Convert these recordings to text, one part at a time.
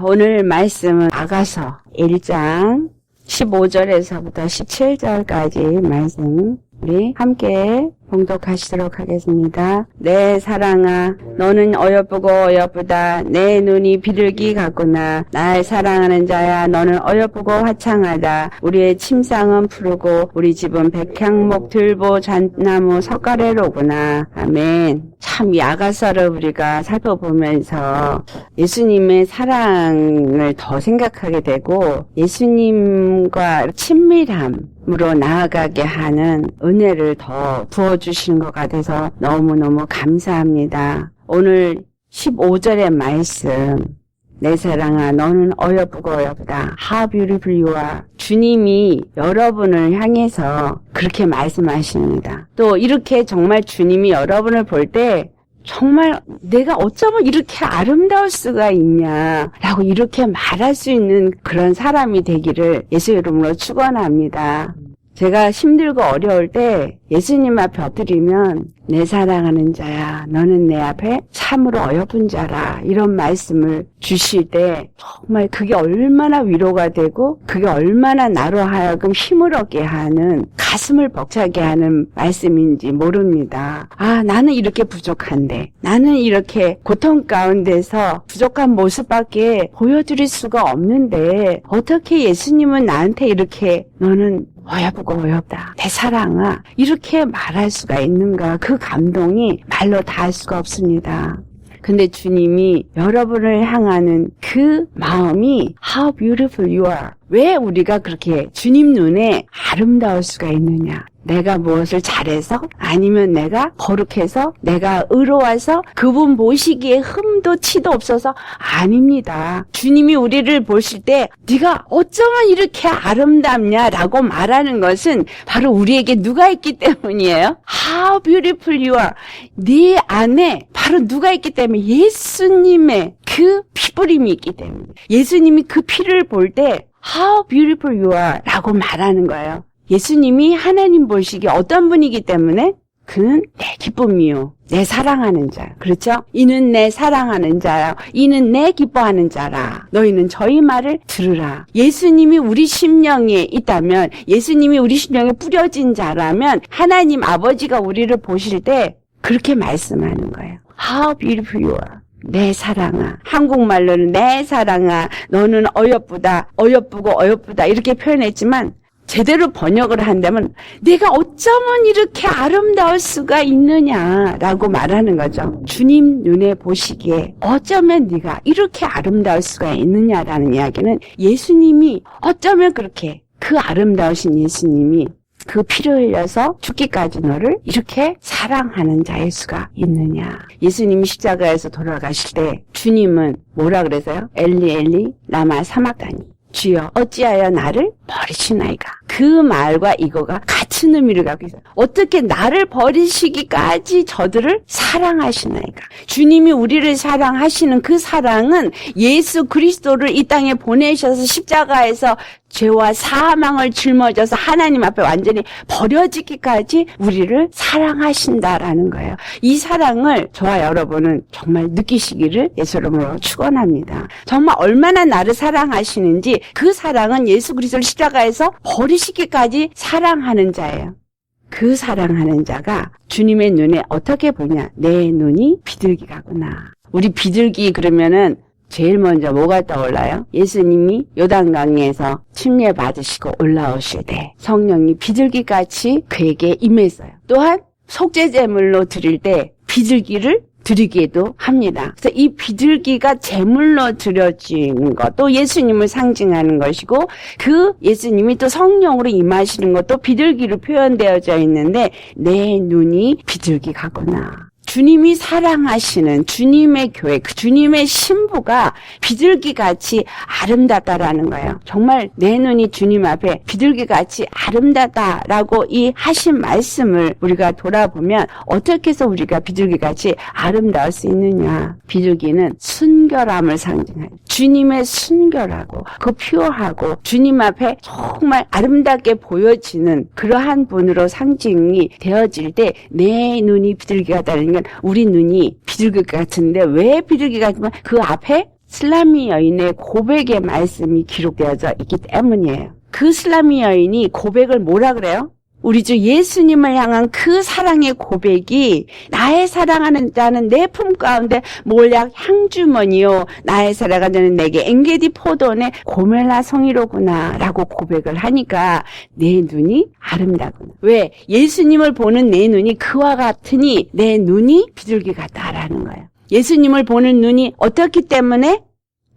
오늘 말씀은 아가서 1장 15절에서부터 17절까지 말씀 우리 함께 봉독하시도록 하겠습니다. 내 사랑아, 너는 어여쁘고 어여쁘다. 내 눈이 비둘기 같구나. 날 사랑하는 자야, 너는 어여쁘고 화창하다. 우리의 침상은 푸르고 우리 집은 백향목, 들보, 잣나무, 석가래로구나. 아멘. 참 야가서를 우리가 살펴보면서 예수님의 사랑을 더 생각하게 되고 예수님과 친밀함 으로 나아가게 하는 은혜를 더 부어 주시는 것 같아서 너무너무 감사합니다. 오늘 15절의 말씀 내 사랑아 너는 어여쁘고 어여쁘다. How beautiful you are. 주님이 여러분을 향해서 그렇게 말씀하십니다. 또 이렇게 정말 주님이 여러분을 볼때 정말 내가 어쩌면 이렇게 아름다울 수가 있냐라고 이렇게 말할 수 있는 그런 사람이 되기를 예수 이름으로 축원합니다. 제가 힘들고 어려울 때 예수님 앞에 엎드리면 내 사랑하는 자야 너는 내 앞에 참으로 어여쁜 자라 이런 말씀을 주실 때 정말 그게 얼마나 위로가 되고 그게 얼마나 나로 하여금 힘을 얻게 하는 가슴을 벅차게 하는 말씀인지 모릅니다. 아 나는 이렇게 부족한데 나는 이렇게 고통 가운데서 부족한 모습밖에 보여드릴 수가 없는데 어떻게 예수님은 나한테 이렇게 너는 어여쁘고 어여쁘다. 내 사랑아. 이렇게 말할 수가 있는가. 그 감동이 말로 다 할 수가 없습니다. 근데 주님이 여러분을 향하는 그 마음이 How beautiful you are. 왜 우리가 그렇게 주님 눈에 아름다울 수가 있느냐. 내가 무엇을 잘해서 아니면 내가 거룩해서 내가 의로워서 그분 보시기에 흠도 치도 없어서 아닙니다. 주님이 우리를 보실 때 네가 어쩌면 이렇게 아름답냐라고 말하는 것은 바로 우리에게 누가 있기 때문이에요. How beautiful you are. 네 안에 바로 누가 있기 때문에 예수님의 그 피부림이 있기 때문에 예수님이 그 피를 볼 때 How beautiful you are 라고 말하는 거예요. 예수님이 하나님 보시기에 어떤 분이기 때문에 그는 내 기쁨이요. 내 사랑하는 자. 그렇죠? 이는 내 사랑하는 자야. 이는 내 기뻐하는 자라. 너희는 저희 말을 들으라. 예수님이 우리 심령에 있다면, 예수님이 우리 심령에 뿌려진 자라면, 하나님 아버지가 우리를 보실 때 그렇게 말씀하는 거예요. How beautiful you are. 내 사랑아. 한국말로는 내 사랑아. 너는 어여쁘다. 어여쁘고 어여쁘다. 이렇게 표현했지만, 제대로 번역을 한다면 내가 어쩌면 이렇게 아름다울 수가 있느냐라고 말하는 거죠. 주님 눈에 보시기에 어쩌면 네가 이렇게 아름다울 수가 있느냐라는 이야기는 예수님이 어쩌면 그렇게 그 아름다우신 예수님이 그 피를 흘려서 죽기까지 너를 이렇게 사랑하는 자일 수가 있느냐. 예수님이 십자가에서 돌아가실 때 주님은 뭐라 그래서요? 엘리 엘리 라마 사막다니. 주여 어찌하여 나를 버리시나이까? 그 말과 이거가 같은 의미를 갖고 있어요. 어떻게 나를 버리시기까지 저들을 사랑하시나이까? 주님이 우리를 사랑하시는 그 사랑은 예수 그리스도를 이 땅에 보내셔서 십자가에서 죄와 사망을 짊어져서 하나님 앞에 완전히 버려지기까지 우리를 사랑하신다라는 거예요. 이 사랑을 저와 여러분은 정말 느끼시기를 예수 이름으로 축원합니다. 정말 얼마나 나를 사랑하시는지 그 사랑은 예수 그리스도를 십자가에서 버리시기까지 사랑하는 자예요. 그 사랑하는 자가 주님의 눈에 어떻게 보냐? 내 눈이 비둘기가구나. 우리 비둘기 그러면은 제일 먼저 뭐가 떠올라요? 예수님이 요단강에서 침례 받으시고 올라오실 때 성령이 비둘기같이 그에게 임했어요. 또한 속죄제물로 드릴 때 비둘기를 드리기도 합니다. 그래서 이 비둘기가 제물로 드려지는 것, 또 예수님을 상징하는 것이고, 그 예수님이 또 성령으로 임하시는 것도 비둘기로 표현되어져 있는데, 내 눈이 비둘기 같구나. 주님이 사랑하시는 주님의 교회, 그 주님의 신부가 비둘기 같이 아름답다라는 거예요. 정말 내 눈이 주님 앞에 비둘기 같이 아름답다라고 이 하신 말씀을 우리가 돌아보면 어떻게 해서 우리가 비둘기 같이 아름다울 수 있느냐. 비둘기는 순결함을 상징해요. 주님의 순결하고 그 퓨어하고 주님 앞에 정말 아름답게 보여지는 그러한 분으로 상징이 되어질 때 내 눈이 비둘기 같다는 건 우리 눈이 비둘기 같은데 왜 비둘기 같으면 그 앞에 슬라미 여인의 고백의 말씀이 기록되어져 있기 때문이에요. 그 슬라미 여인이 고백을 뭐라 그래요? 우리 주 예수님을 향한 그 사랑의 고백이 나의 사랑하는 자는 내 품 가운데 몰약 향주머니요? 나의 사랑하는 자는 내게 엥게디 포도원의 고멜라 성이로구나 라고 고백을 하니까 내 눈이 아름다구나. 왜? 예수님을 보는 내 눈이 그와 같으니 내 눈이 비둘기 같다라는 거예요. 예수님을 보는 눈이 어떻기 때문에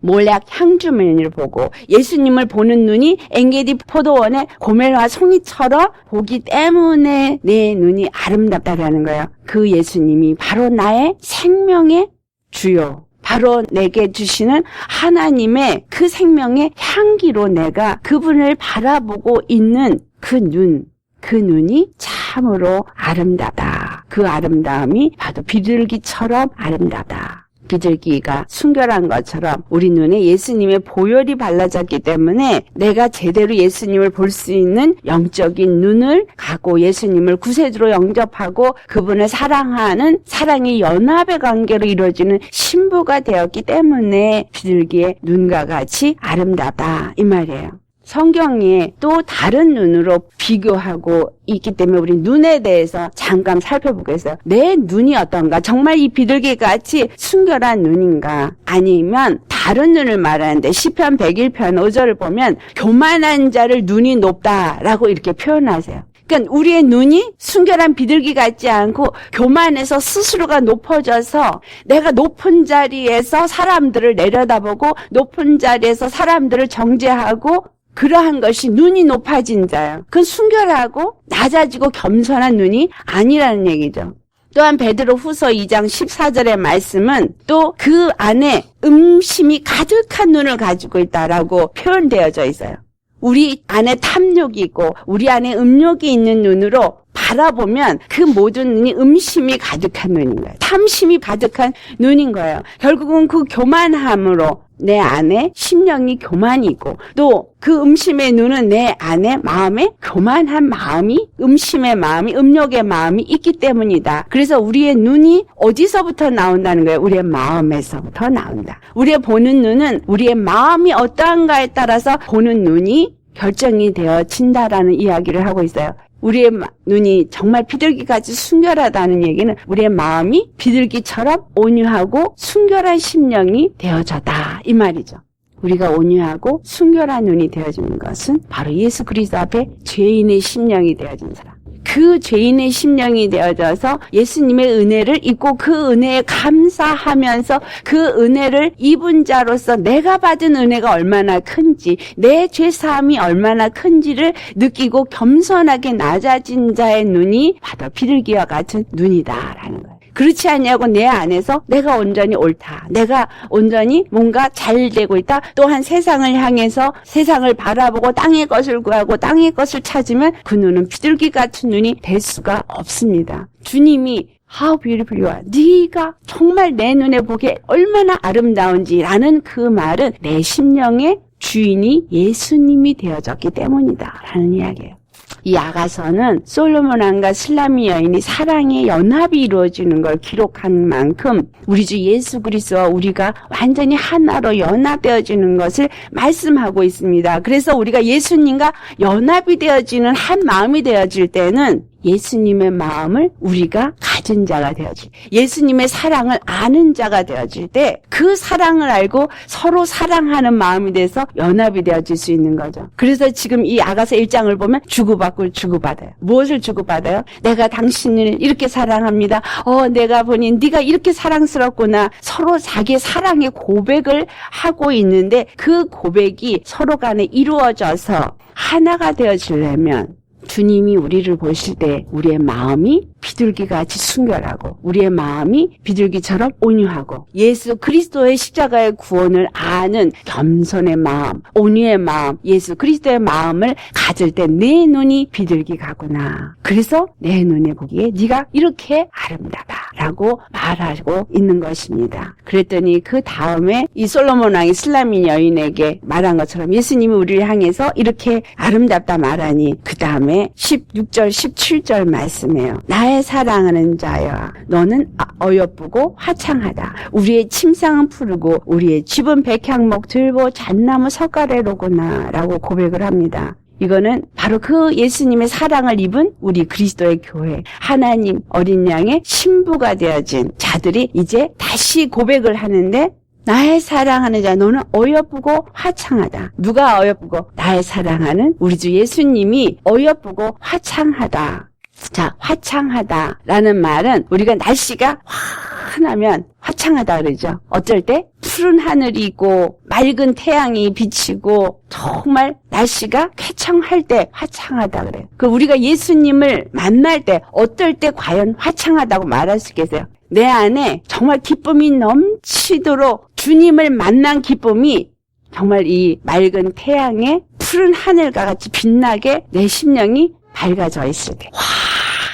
몰약 향주머니를 보고 예수님을 보는 눈이 엥게디 포도원의 고멜화 송이처럼 보기 때문에 내 눈이 아름답다라는 거예요. 그 예수님이 바로 나의 생명의 주요. 바로 내게 주시는 하나님의 그 생명의 향기로 내가 그분을 바라보고 있는 그 눈, 그 눈이 참으로 아름다다. 그 아름다움이 바로 비둘기처럼 아름다다. 비둘기가 순결한 것처럼 우리 눈에 예수님의 보혈이 발라졌기 때문에 내가 제대로 예수님을 볼 수 있는 영적인 눈을 갖고 예수님을 구세주로 영접하고 그분을 사랑하는 사랑의 연합의 관계로 이루어지는 신부가 되었기 때문에 비둘기의 눈과 같이 아름다다 이 말이에요. 성경에 또 다른 눈으로 비교하고 있기 때문에 우리 눈에 대해서 잠깐 살펴보겠어요. 내 눈이 어떤가? 정말 이 비둘기 같이 순결한 눈인가? 아니면 다른 눈을 말하는데 시편 101편 5절을 보면 교만한 자를 눈이 높다라고 이렇게 표현하세요. 그러니까 우리의 눈이 순결한 비둘기 같지 않고 교만해서 스스로가 높아져서 내가 높은 자리에서 사람들을 내려다보고 높은 자리에서 사람들을 정죄하고 그러한 것이 눈이 높아진 자예요. 그건 순결하고 낮아지고 겸손한 눈이 아니라는 얘기죠. 또한 베드로 후서 2장 14절의 말씀은 또 그 안에 음심이 가득한 눈을 가지고 있다라고 표현되어져 있어요. 우리 안에 탐욕이 있고 우리 안에 음욕이 있는 눈으로 바라보면 그 모든 눈이 음심이 가득한 눈인 거예요. 탐심이 가득한 눈인 거예요. 결국은 그 교만함으로 내 안에 심령이 교만이 있고 또 그 음심의 눈은 내 안에 마음에 교만한 마음이 음심의 마음이 음욕의 마음이 있기 때문이다. 그래서 우리의 눈이 어디서부터 나온다는 거예요? 우리의 마음에서부터 나온다. 우리의 보는 눈은 우리의 마음이 어떠한가에 따라서 보는 눈이 결정이 되어진다라는 이야기를 하고 있어요. 우리의 눈이 정말 비둘기같이 순결하다는 얘기는 우리의 마음이 비둘기처럼 온유하고 순결한 심령이 되어져다 이 말이죠. 우리가 온유하고 순결한 눈이 되어지는 것은 바로 예수 그리스도 앞에 죄인의 심령이 되어진 사람. 그 죄인의 심령이 되어져서 예수님의 은혜를 입고 그 은혜에 감사하면서 그 은혜를 입은 자로서 내가 받은 은혜가 얼마나 큰지 내 죄사함이 얼마나 큰지를 느끼고 겸손하게 낮아진 자의 눈이 바로 비둘기와 같은 눈이다라는 거예요. 그렇지 않냐고 내 안에서 내가 온전히 옳다. 내가 온전히 뭔가 잘 되고 있다. 또한 세상을 향해서 세상을 바라보고 땅의 것을 구하고 땅의 것을 찾으면 그 눈은 비둘기 같은 눈이 될 수가 없습니다. 주님이 How beautiful you are. 네가 정말 내 눈에 보기에 얼마나 아름다운지라는 그 말은 내 심령의 주인이 예수님이 되어졌기 때문이다. 라는 이야기예요. 이 아가서는 솔로몬 왕과 슬라미 여인이 사랑의 연합이 이루어지는 걸 기록한 만큼 우리 주 예수 그리스도와 우리가 완전히 하나로 연합되어지는 것을 말씀하고 있습니다. 그래서 우리가 예수님과 연합이 되어지는 한 마음이 되어질 때는 예수님의 마음을 우리가 가진 자가 되어질 예수님의 사랑을 아는 자가 되어질 때 그 사랑을 알고 서로 사랑하는 마음이 돼서 연합이 되어질 수 있는 거죠. 그래서 지금 이 아가서 1장을 보면 주고받고 주고받아요. 무엇을 주고받아요? 내가 당신을 이렇게 사랑합니다. 어, 내가 보니 네가 이렇게 사랑스럽구나. 서로 자기 사랑의 고백을 하고 있는데 그 고백이 서로 간에 이루어져서 하나가 되어지려면 주님이 우리를 보실 때 우리의 마음이 비둘기 같이 순결하고 우리의 마음이 비둘기처럼 온유하고 예수 그리스도의 십자가의 구원을 아는 겸손의 마음, 온유의 마음, 예수 그리스도의 마음을 가질 때 내 눈이 비둘기 같구나. 그래서 내 눈에 보기에 네가 이렇게 아름다다라고 말하고 있는 것입니다. 그랬더니 그 다음에 이 솔로몬 왕이 슬라민 여인에게 말한 것처럼 예수님이 우리를 향해서 이렇게 아름답다 말하니 그 다음에 16절, 17절 말씀이에요. 나의 나의 사랑하는 자야 너는 아- 어여쁘고 화창하다 우리의 침상은 푸르고 우리의 집은 백향목 들보 잣나무 석가래로구나 라고 고백을 합니다. 이거는 바로 그 예수님의 사랑을 입은 우리 그리스도의 교회, 하나님 어린 양의 신부가 되어진 자들이 이제 다시 고백을 하는데 나의 사랑하는 자 너는 어여쁘고 화창하다. 누가 어여쁘고 나의 사랑하는 우리 주 예수님이 어여쁘고 화창하다. 자, 화창하다 라는 말은 우리가 날씨가 환하면 화창하다 그러죠. 어쩔 때 푸른 하늘이 있고 맑은 태양이 비치고 정말 날씨가 쾌청할 때 화창하다 그래요. 그 우리가 예수님을 만날 때 어떨 때 과연 화창하다고 말할 수 있겠어요? 내 안에 정말 기쁨이 넘치도록 주님을 만난 기쁨이 정말 이 맑은 태양에 푸른 하늘과 같이 빛나게 내 심령이 밝아져 있을 때,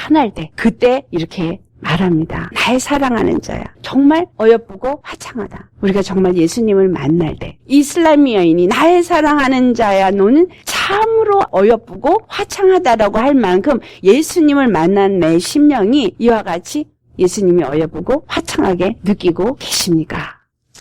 환할 때, 그때 이렇게 말합니다. 나의 사랑하는 자야. 정말 어여쁘고 화창하다. 우리가 정말 예수님을 만날 때, 이슬람 여인이 나의 사랑하는 자야. 너는 참으로 어여쁘고 화창하다라고 할 만큼 예수님을 만난 내 심령이 이와 같이 예수님이 어여쁘고 화창하게 느끼고 계십니까?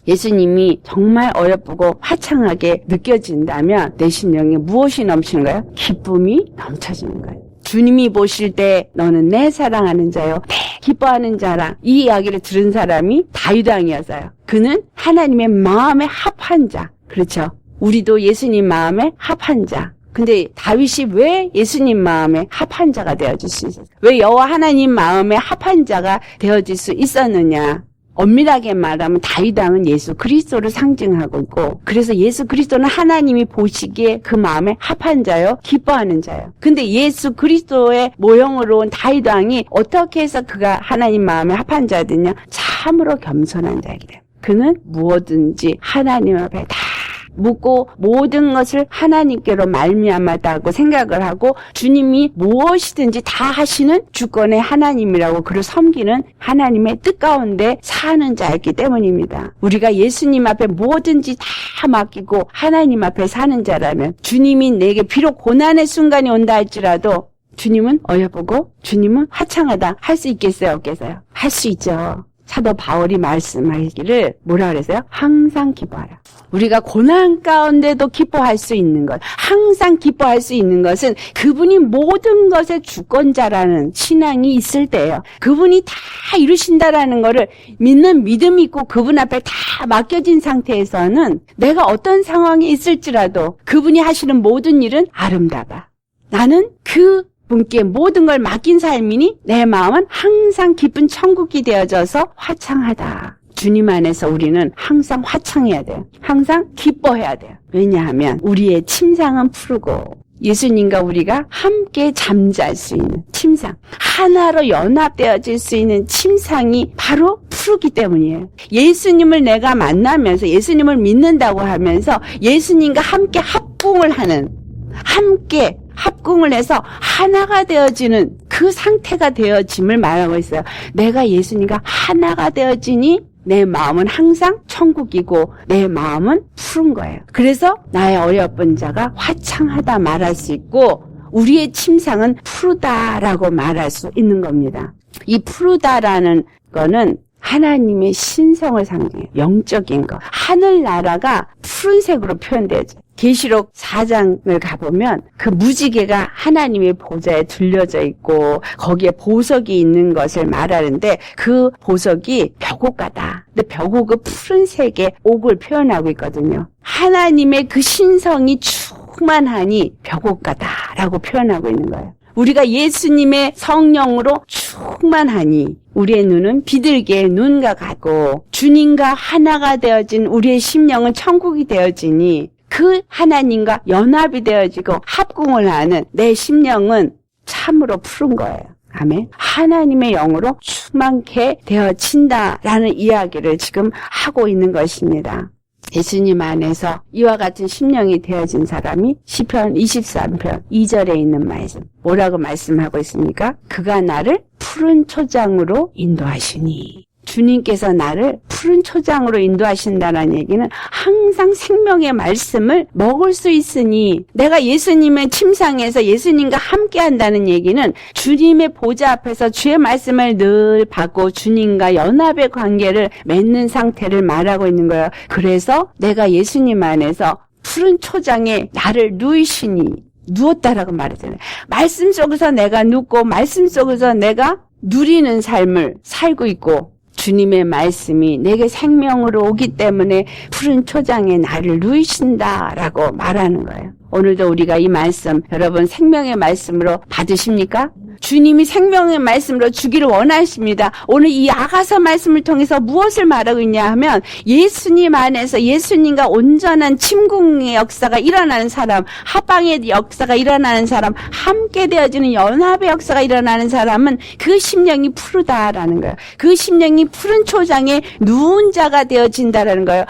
예수님이 정말 어여쁘고 화창하게 느껴진다면 내 심령에 무엇이 넘치는 거예요? 기쁨이 넘쳐지는 거예요. 주님이 보실 때 너는 내 사랑하는 자요. 내 기뻐하는 자라. 이 이야기를 들은 사람이 다윗왕이었어요. 그는 하나님의 마음에 합한 자. 그렇죠. 우리도 예수님 마음에 합한 자. 근데 다윗이 왜 예수님 마음에 합한 자가 되어질 수 있었어요? 왜 여호와 하나님 마음에 합한 자가 되어질 수 있었느냐? 엄밀하게 말하면 다윗왕은 예수 그리스도를 상징하고 있고 그래서 예수 그리스도는 하나님이 보시기에 그 마음에 합한 자요 기뻐하는 자요. 근데 예수 그리스도의 모형으로 온 다윗왕이 어떻게 해서 그가 하나님 마음에 합한 자였느냐? 참으로 겸손한 자이기 때문에. 그는 무엇든지 하나님 앞에 다 묻고 모든 것을 하나님께로 말미암았다고 생각을 하고 주님이 무엇이든지 다 하시는 주권의 하나님이라고 그를 섬기는 하나님의 뜻 가운데 사는 자였기 때문입니다. 우리가 예수님 앞에 뭐든지 다 맡기고 하나님 앞에 사는 자라면 주님이 내게 비록 고난의 순간이 온다 할지라도 주님은 어여보고 주님은 화창하다 할 수 있겠어요 없겠어요? 할 수 있죠. 사도 바울이 말씀하기를 뭐라 그랬어요? 항상 기뻐하라. 우리가 고난 가운데도 기뻐할 수 있는 것, 항상 기뻐할 수 있는 것은 그분이 모든 것의 주권자라는 신앙이 있을 때예요. 그분이 다 이루신다라는 것을 믿는 믿음이 있고 그분 앞에 다 맡겨진 상태에서는 내가 어떤 상황에 있을지라도 그분이 하시는 모든 일은 아름다워. 나는 그 분께 모든 걸 맡긴 삶이니 내 마음은 항상 기쁜 천국이 되어져서 화창하다. 주님 안에서 우리는 항상 화창해야 돼요. 항상 기뻐해야 돼요. 왜냐하면 우리의 침상은 푸르고 예수님과 우리가 함께 잠잘 수 있는 침상, 하나로 연합되어질 수 있는 침상이 바로 푸르기 때문이에요. 예수님을 내가 만나면서 예수님을 믿는다고 하면서 예수님과 함께 합궁을 하는, 함께 합궁을 해서 하나가 되어지는 그 상태가 되어짐을 말하고 있어요. 내가 예수님과 하나가 되어지니 내 마음은 항상 천국이고 내 마음은 푸른 거예요. 그래서 나의 어여쁜 자가 화창하다 말할 수 있고 우리의 침상은 푸르다라고 말할 수 있는 겁니다. 이 푸르다라는 거는 하나님의 신성을 상징해요. 영적인 거. 하늘나라가 푸른색으로 표현되죠. 계시록 4장을 가보면 그 무지개가 하나님의 보좌에 둘려져 있고 거기에 보석이 있는 것을 말하는데 그 보석이 벽옥가다. 근데 벽옥은 푸른색의 옥을 표현하고 있거든요. 하나님의 그 신성이 충만하니 벽옥가다라고 표현하고 있는 거예요. 우리가 예수님의 성령으로 충만하니 우리의 눈은 비둘기의 눈과 같고 주님과 하나가 되어진 우리의 심령은 천국이 되어지니 그 하나님과 연합이 되어지고 합궁을 하는 내 심령은 참으로 푸른 거예요. 아멘. 하나님의 영으로 충만케 되어진다라는 이야기를 지금 하고 있는 것입니다. 예수님 안에서 이와 같은 심령이 되어진 사람이 시편 23편 2절에 있는 말씀 뭐라고 말씀하고 있습니까? 그가 나를 푸른 초장으로 인도하시니 주님께서 나를 푸른 초장으로 인도하신다는 얘기는 항상 생명의 말씀을 먹을 수 있으니 내가 예수님의 침상에서 예수님과 함께 한다는 얘기는 주님의 보좌 앞에서 주의 말씀을 늘 받고 주님과 연합의 관계를 맺는 상태를 말하고 있는 거예요. 그래서 내가 예수님 안에서 푸른 초장에 나를 누이시니 누웠다라고 말하잖아요. 말씀 속에서 내가 눕고 말씀 속에서 내가 누리는 삶을 살고 있고 주님의 말씀이 내게 생명으로 오기 때문에 푸른 초장에 나를 누이신다라고 말하는 거예요. 오늘도 우리가 이 말씀 여러분 생명의 말씀으로 받으십니까? 주님이 생명의 말씀으로 주기를 원하십니다. 오늘 이 아가서 말씀을 통해서 무엇을 말하고 있냐 하면 예수님 안에서 예수님과 온전한 침공의 역사가 일어나는 사람, 합방의 역사가 일어나는 사람, 함께 되어지는 연합의 역사가 일어나는 사람은 그 심령이 푸르다라는 거예요. 그 심령이 푸른 초장에 누운 자가 되어진다라는 거예요.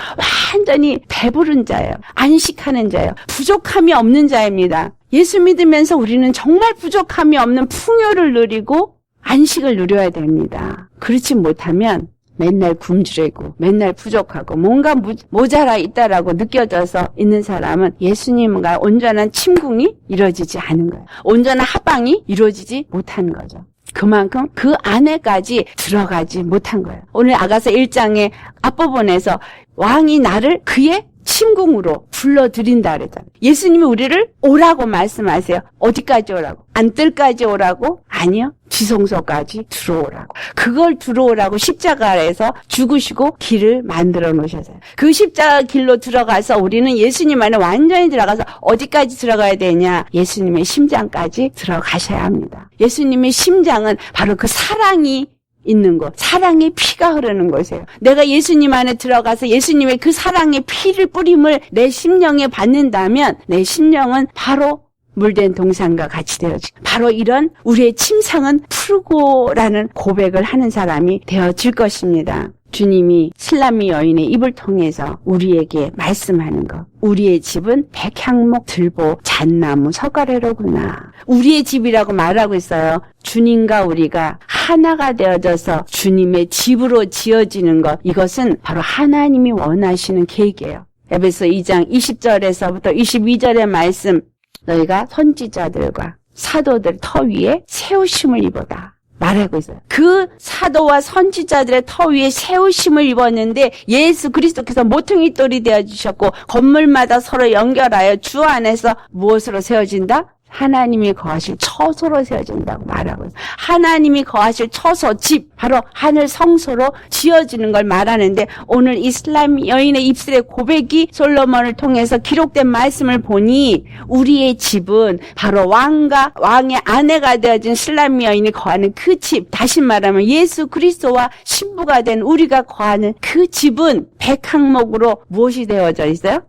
완전히 배부른 자예요. 안식하는 자예요. 부족함이 없는 자입니다. 예수 믿으면서 우리는 정말 부족함이 없는 풍요를 누리고 안식을 누려야 됩니다. 그렇지 못하면 맨날 굶주리고 맨날 부족하고 뭔가 무- 모자라 있다라고 느껴져서 있는 사람은 예수님과 온전한 침궁이 이루어지지 않은 거예요. 온전한 합방이 이루어지지 못한 거죠. 그만큼 그 안에까지 들어가지 못한 거예요. 오늘 아가서 1장의 앞부분에서 왕이 나를 그의 침궁으로 불러들인다 그랬잖아요. 예수님이 우리를 오라고 말씀하세요. 어디까지 오라고? 안뜰까지 오라고? 아니요. 지성소까지 들어오라고. 그걸 들어오라고 십자가에서 죽으시고 길을 만들어 놓으셨어요. 그 십자가 길로 들어가서 우리는 예수님 안에 완전히 들어가서 어디까지 들어가야 되냐? 예수님의 심장까지 들어가셔야 합니다. 예수님의 심장은 바로 그 사랑이 있는 곳, 사랑의 피가 흐르는 곳이에요. 내가 예수님 안에 들어가서 예수님의 그 사랑의 피를 뿌림을 내 심령에 받는다면 내 심령은 바로 물된 동산과 같이 되어지고 바로 이런 우리의 침상은 푸르고라는 고백을 하는 사람이 되어질 것입니다. 주님이 슬라미 여인의 입을 통해서 우리에게 말씀하는 것. 우리의 집은 백향목 들보 잣나무 서가래로구나. 우리의 집이라고 말하고 있어요. 주님과 우리가 하나가 되어져서 주님의 집으로 지어지는 것. 이것은 바로 하나님이 원하시는 계획이에요. 에베소 2장 20절에서부터 22절의 말씀. 너희가 선지자들과 사도들 터 위에 세우심을 입어다. 말하고 있어요. 그 사도와 선지자들의 터 위에 세우심을 입었는데 예수 그리스도께서 모퉁이 돌이 되어 주셨고 건물마다 서로 연결하여 주 안에서 무엇으로 세워진다? 하나님이 거하실 처소로 세워진다고 말하고 있어요. 하나님이 거하실 처소, 집, 바로 하늘 성소로 지어지는 걸 말하는데 오늘 이슬람 여인의 입술의 고백이 솔로몬을 통해서 기록된 말씀을 보니 우리의 집은 바로 왕과 왕의 아내가 되어진 슬람 여인이 거하는 그 집, 다시 말하면 예수 그리스도와 신부가 된 우리가 거하는 그 집은 백항목으로 무엇이 되어져 있어요?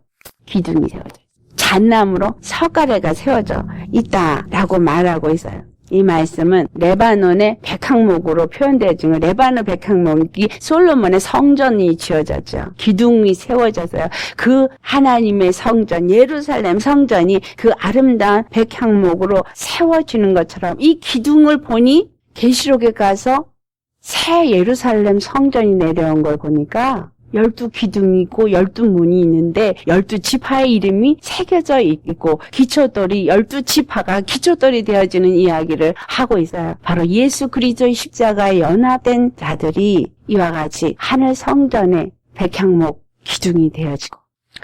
기둥이 세워져 있어요. 잣나무로 서가래가 세워져 있다라고 말하고 있어요. 이 말씀은 레바논의 백항목으로 표현되어진 거 레바논 백항목이 솔로몬의 성전이 지어졌죠. 기둥이 세워졌어요. 그 하나님의 성전, 예루살렘 성전이 그 아름다운 백항목으로 세워지는 것처럼 이 기둥을 보니 계시록에 가서 새 예루살렘 성전이 내려온 걸 보니까 열두 기둥이 있고 열두 문이 있는데 열두 지파의 이름이 새겨져 있고 기초돌이 열두 지파가 기초돌이 되어지는 이야기를 하고 있어요. 바로 예수 그리스도의 십자가에 연합된 자들이 이와 같이 하늘 성전의 백향목 기둥이 되어지고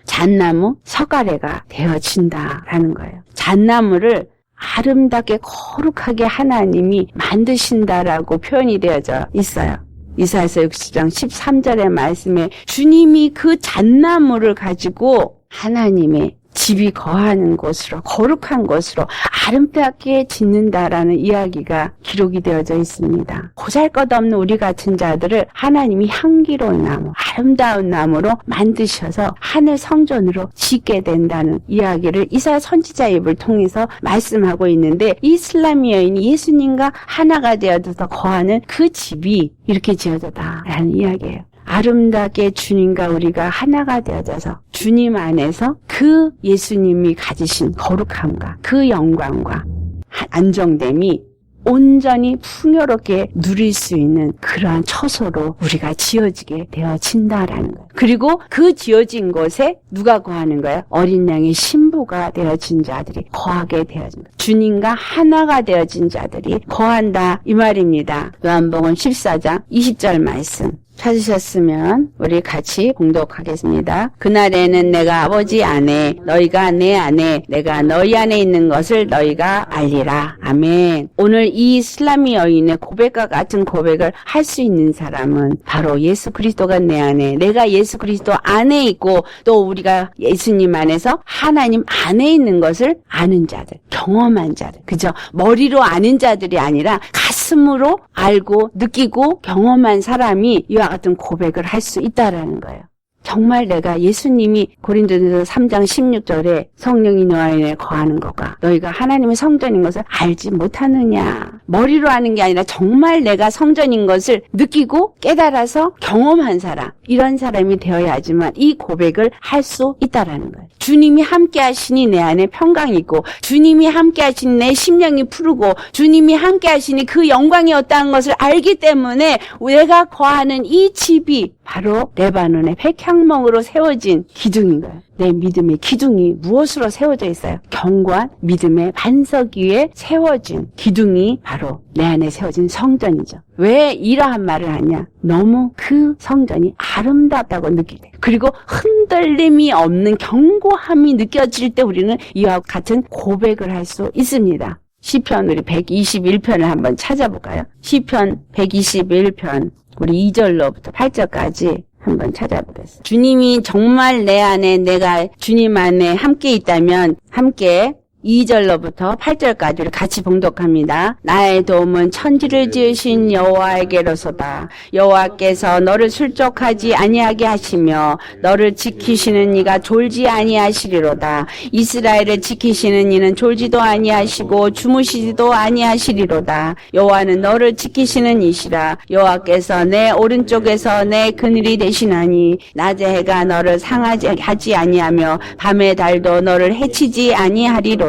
잣나무 서가래가 되어진다라는 거예요. 잣나무를 아름답게 거룩하게 하나님이 만드신다라고 표현이 되어져 있어요. 이사에서 60장 13절의 말씀에 주님이 그 잣나무를 가지고 하나님의 집이 거하는 곳으로 거룩한 곳으로 아름답게 짓는다라는 이야기가 기록이 되어져 있습니다. 보잘것없는 우리 같은 자들을 하나님이 향기로운 나무, 아름다운 나무로 만드셔서 하늘 성전으로 짓게 된다는 이야기를 이사 선지자 입을 통해서 말씀하고 있는데 이슬람 여인이 예수님과 하나가 되어서 거하는 그 집이 이렇게 지어졌다라는 이야기예요. 아름답게 주님과 우리가 하나가 되어져서 주님 안에서 그 예수님이 가지신 거룩함과 그 영광과 하- 안정됨이 온전히 풍요롭게 누릴 수 있는 그러한 처소로 우리가 지어지게 되어진다라는 거예요. 그리고 그 지어진 곳에 누가 거하는 거예요? 어린 양의 신부가 되어진 자들이 거하게 되어진 거예요. 주님과 하나가 되어진 자들이 거한다 이 말입니다. 요한복음 14장 20절 말씀. 찾으셨으면 우리 같이 공독하겠습니다. 그날에는 내가 아버지 안에 너희가 내 안에 내가 너희 안에 있는 것을 너희가 알리라. 아멘. 오늘 이 슬라미 여인의 고백과 같은 고백을 할 수 있는 사람은 바로 예수 그리스도가 내 안에 내가 예수 그리스도 안에 있고 또 우리가 예수님 안에서 하나님 안에 있는 것을 아는 자들, 경험한 자들. 그죠? 머리로 아는 자들이 아니라 가슴 으로 알고 느끼고 경험한 사람이 이와 같은 고백을 할 수 있다라는 거예요. 정말 내가 예수님이 고린도전서 3장 16절에 성령이 너 안에 거하는 것과 너희가 하나님의 성전인 것을 알지 못하느냐. 머리로 아는 게 아니라 정말 내가 성전인 것을 느끼고 깨달아서 경험한 사람. 이런 사람이 되어야지만 이 고백을 할 수 있다라는 거예요. 주님이 함께 하시니 내 안에 평강이 있고 주님이 함께 하시니 내 심령이 푸르고 주님이 함께 하시니 그 영광이 없다는 것을 알기 때문에 내가 거하는 이 집이 바로 레바논의 백향목으로 세워진 기둥인 거예요. 내 믿음의 기둥이 무엇으로 세워져 있어요? 견고한 믿음의 반석 위에 세워진 기둥이 바로 내 안에 세워진 성전이죠. 왜 이러한 말을 하냐? 너무 그 성전이 아름답다고 느끼게. 그리고 흔들림이 없는 견고함이 느껴질 때 우리는 이와 같은 고백을 할 수 있습니다. 시편 우리 121편을 한번 찾아볼까요? 시편 121편 우리 2절로부터 8절까지 한번 찾아보겠습니다. 주님이 정말 내 안에 내가 주님 안에 함께 있다면 함께 2절로부터 8절까지 우리 같이 봉독합니다. 나의 도움은 천지를 지으신 여호와에게로서다. 여호와께서 너를 술족하지 아니하게 하시며 너를 지키시는 이가 졸지 아니하시리로다. 이스라엘을 지키시는 이는 졸지도 아니하시고 주무시지도 아니하시리로다. 여호와는 너를 지키시는 이시라. 여호와께서 내 오른쪽에서 내 그늘이 되시나니 낮에 해가 너를 상하지 하지 아니하며 밤의 달도 너를 해치지 아니하리로다.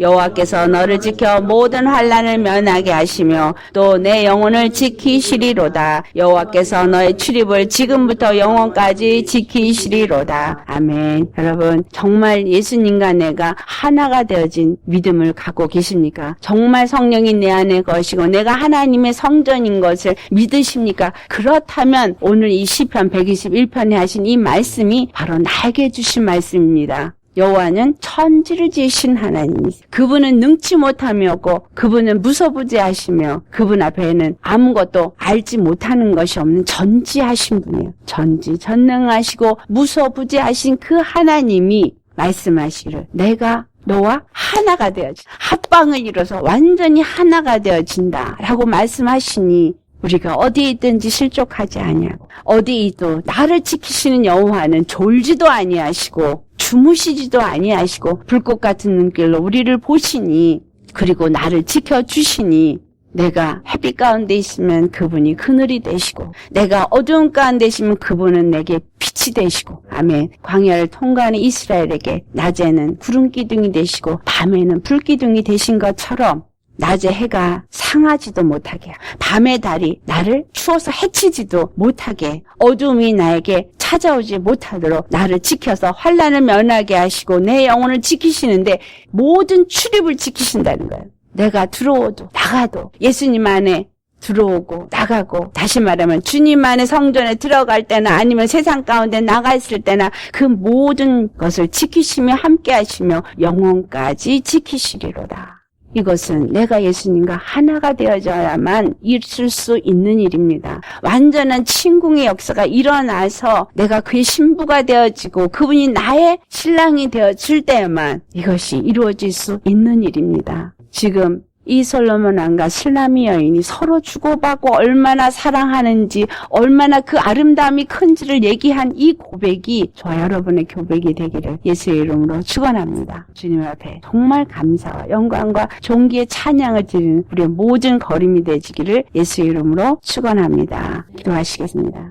여호와께서 너를 지켜 모든 환란을 면하게 하시며 또 내 영혼을 지키시리로다. 여호와께서 너의 출입을 지금부터 영원까지 지키시리로다. 아멘. 여러분 정말 예수님과 내가 하나가 되어진 믿음을 갖고 계십니까? 정말 성령이 내 안에 거시고 내가 하나님의 성전인 것을 믿으십니까? 그렇다면 오늘 이 시편 121편에 하신 이 말씀이 바로 나에게 주신 말씀입니다. 여호와는 천지를 지으신 하나님이세요. 그분은 능치 없고 그분은 무서부지하시며 그분 앞에는 아무것도 알지 못하는 것이 없는 전지하신 분이에요. 전지 전능하시고 무서부지하신 그 하나님이 말씀하시를 내가 너와 하나가 되어진 합방을 이뤄서 완전히 하나가 되어진다라고 말씀하시니 우리가 어디에 있든지 실족하지 아니하고 어디에도 나를 지키시는 여호와는 졸지도 아니하시고 주무시지도 아니하시고 불꽃 같은 눈길로 우리를 보시니 그리고 나를 지켜주시니 내가 햇빛 가운데 있으면 그분이 그늘이 되시고 내가 어두운 가운데 있으면 그분은 내게 빛이 되시고 아멘. 광야를 통과하는 이스라엘에게 낮에는 구름 기둥이 되시고 밤에는 불 기둥이 되신 것처럼 낮에 해가 상하지도 못하게 밤의 달이 나를 추워서 해치지도 못하게 어둠이 나에게 찾아오지 못하도록 나를 지켜서 환란을 면하게 하시고 내 영혼을 지키시는데 모든 출입을 지키신다는 거예요. 내가 들어오도 나가도 예수님 안에 들어오고 나가고 다시 말하면 주님 안에 성전에 들어갈 때나 아니면 세상 가운데 나가 있을 때나 그 모든 것을 지키시며 함께 하시며 영혼까지 지키시리로다. 이것은 내가 예수님과 하나가 되어져야만 있을 수 있는 일입니다. 완전한 친궁의 역사가 일어나서 내가 그의 신부가 되어지고 그분이 나의 신랑이 되어질 때만 이것이 이루어질 수 있는 일입니다. 지금 이 솔로몬 왕과 슬라미 여인이 서로 주고받고 얼마나 사랑하는지 얼마나 그 아름다움이 큰지를 얘기한 이 고백이 저와 여러분의 고백이 되기를 예수의 이름으로 축원합니다. 주님 앞에 정말 감사와 영광과 존귀의 찬양을 드리는 우리의 모든 걸음이 되지기를 예수의 이름으로 축원합니다. 기도하시겠습니다.